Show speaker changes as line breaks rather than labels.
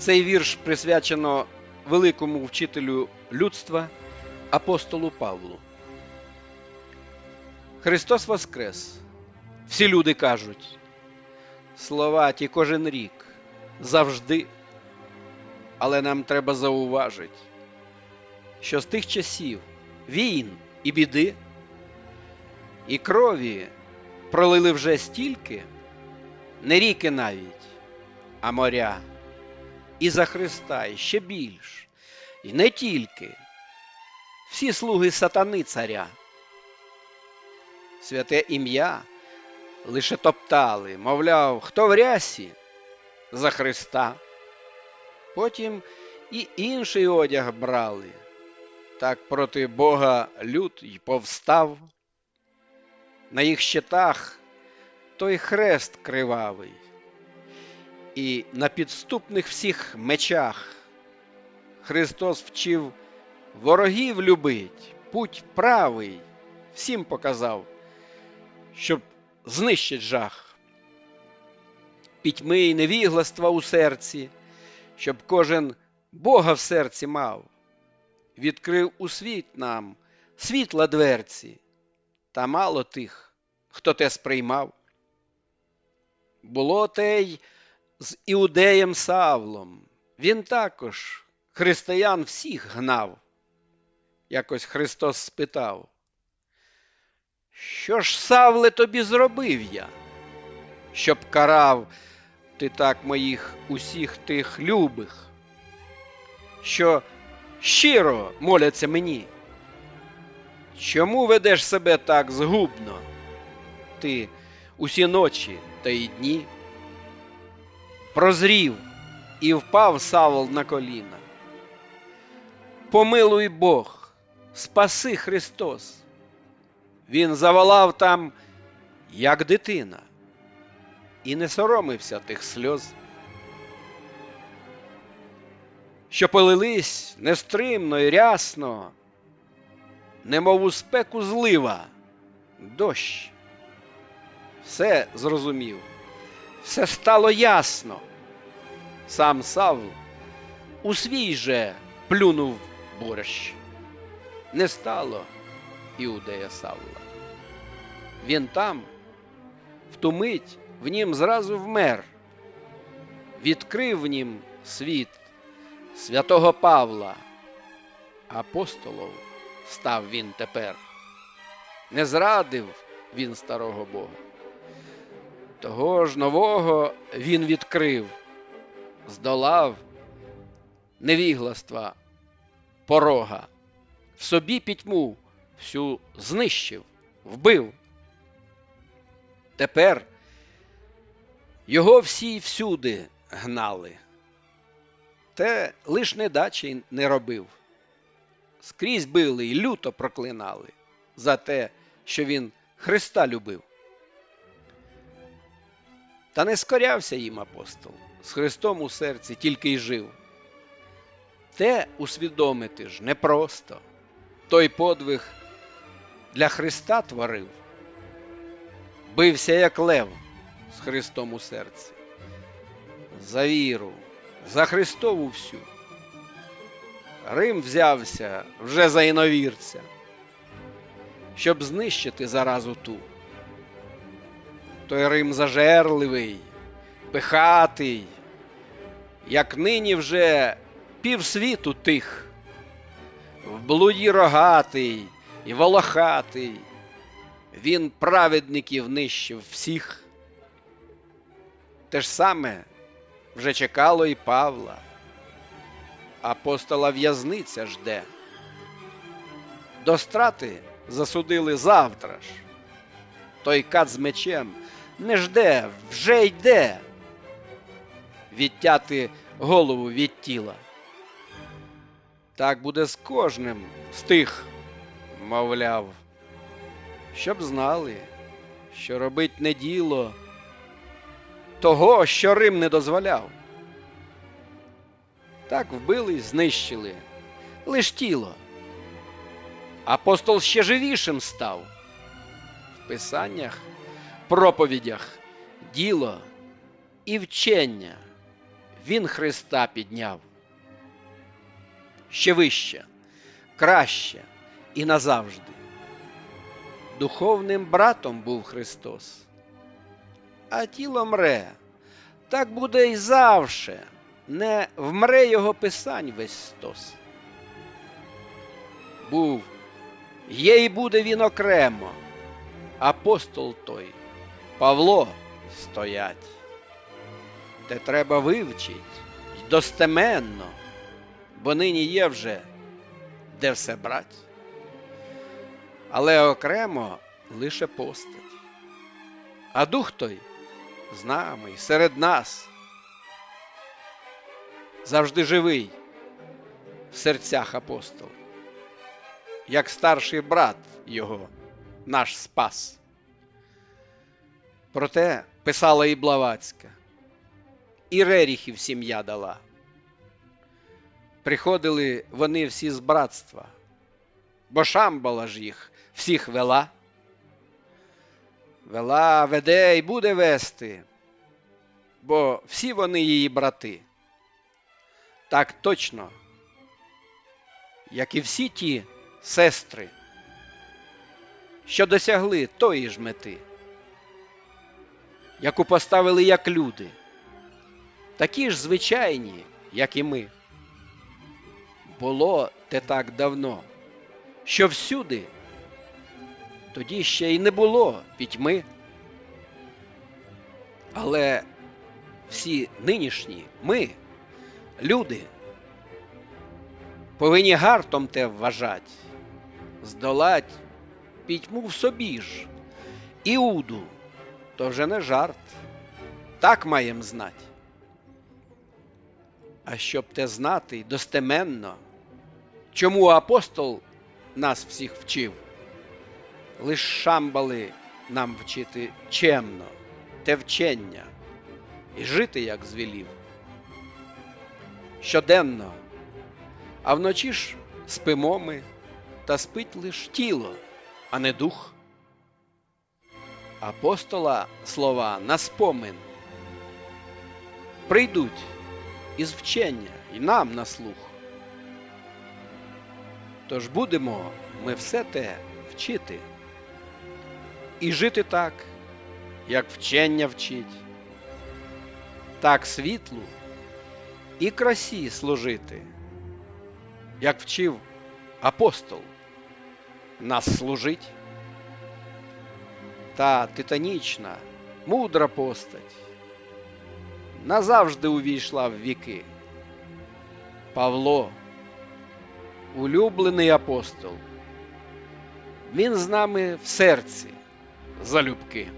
Цей вірш присвячено великому вчителю людства апостолу Павлу. Христос Воскрес! Всі люди кажуть, слова ті кожен рік, завжди. Але нам треба зауважити, що з тих часів війн і біди, і крові пролили вже стільки, не ріки навіть, а моря, і за Христа і ще більш, і не тільки, всі слуги сатани царя. Святе ім'я лише топтали, мовляв, хто в рясі за Христа. Потім і інший одяг брали, так проти Бога люд й повстав. На їх щитах той хрест кривавий, і на підступних всіх мечах Христос вчив ворогів любить, путь правий, всім показав, щоб знищить жах. Пітьми й невігластва у серці, щоб кожен Бога в серці мав, відкрив у світ нам світла дверці, та мало тих, хто те сприймав. Було те й з іудеєм Савлом, він також християн всіх гнав. Якось Христос спитав, що ж, Савле, тобі зробив я, щоб карав ти так моїх усіх тих любих, що щиро моляться мені. Чому ведеш себе так згубно? Ти усі ночі та й дні? Прозрів і впав Савол на коліна. Помилуй Бог, спаси Христос. Він заволав там, як дитина, і не соромився тих сльоз, що полились нестримно і рясно, немов у спеку злива, дощ. Все зрозумів, все стало ясно. Сам Савл у свій же плюнув борщ. Не стало іудея Савла. Він там, в ту мить, в нім зразу вмер, відкрив в нім світ святого Павла, апостолов став він тепер. Не зрадив він старого Бога. Того ж нового він відкрив, здолав невігластва порога, в собі пітьму всю знищив, вбив. Тепер його всі всюди гнали. Те лиш недачі не робив. Скрізь били й люто проклинали за те, що він Христа любив. Та не скорявся їм апостол, з Христом у серці тільки й жив. Те усвідомити ж непросто. Той подвиг для Христа творив, бився як лев з Христом у серці, за віру, за Христову всю. Рим взявся вже за іновірця, щоб знищити заразу ту. Той Рим зажерливий, пихатий, як нині вже півсвіту тих, в блуді рогатий і волохатий, він праведників нищив всіх. Те ж саме вже чекало і Павла, апостола в'язниця жде. До страти засудили завтра ж. Той кат з мечем не жде, вже йде. Відтяти голову від тіла. Так буде з кожним з тих, мовляв, щоб знали, що робить не діло того, що Рим не дозволяв. Так вбили й знищили лиш тіло. Апостол ще живішим став. В писаннях, проповідях, діло і вчення Він Христа підняв. Ще вище, краще і назавжди. Духовним братом був Христос, а тіло мре, так буде й завше, не вмре його писань весь стос. Був, є і буде він окремо, апостол той, Павло стоять. Те треба вивчить й достеменно, бо нині є вже де все брать. Але окремо лише постать. А дух той з нами й серед нас завжди живий в серцях апостол, як старший брат його, наш спас. Проте писала і Блаватська, і Реріхів сім'я дала. Приходили вони всі з братства, бо Шамбала ж їх всіх вела. Вела, веде і буде вести, бо всі вони її брати. Так точно, як і всі ті сестри, що досягли тої ж мети, яку поставили як люди, такі ж звичайні, як і ми. Було те так давно, що всюди тоді ще й не було пітьми. Але всі нинішні ми, люди, повинні гартом те вважать, здолать пітьму в собі ж, Іуду, то вже не жарт, так маєм знать. А щоб те знати достеменно, чому апостол нас всіх вчив, лиш шамбали нам вчити чемно, те вчення, і жити, як звелів. Щоденно, а вночі ж спимо ми, та спить лиш тіло, а не дух. Апостола слова на спомин прийдуть із вчення і нам на слух. Тож будемо ми все те вчити і жити так, як вчення вчить, так світлу і красі служити, як вчив апостол нас служить. Та титанічна, мудра постать назавжди увійшла в віки. Павло, улюблений апостол, він з нами в серці залюбки.